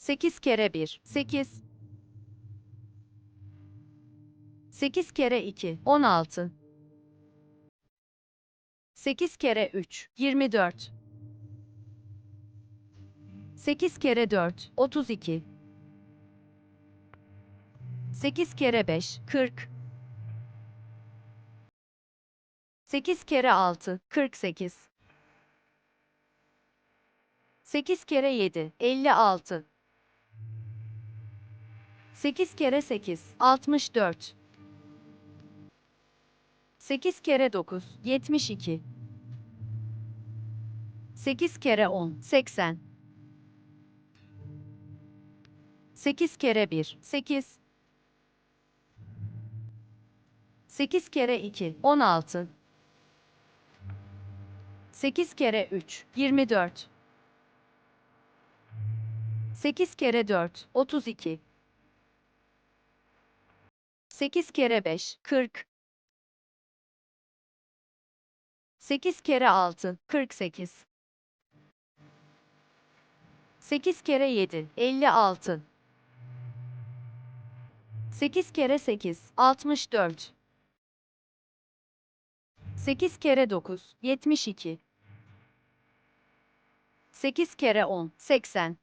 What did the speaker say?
8 kere 1, 8. 8 kere 2, 16. 8 kere 3, 24. 8 kere 4, 32. 8 kere 5, 40. 8 kere 6, 48. 8 kere 7, 56. 8 kere 8, 64. 8 kere 9, 72. 8 kere 10, 80. 8 kere 1, 8. 8 kere 2, 16. 8 kere 3, 24. 8 kere 4, 32. 8 kere 5, 40. 8 kere 6, 48. 8 kere 7, 56. 8 kere 8, 64. 8 kere 9, 72. 8 kere 10, 80.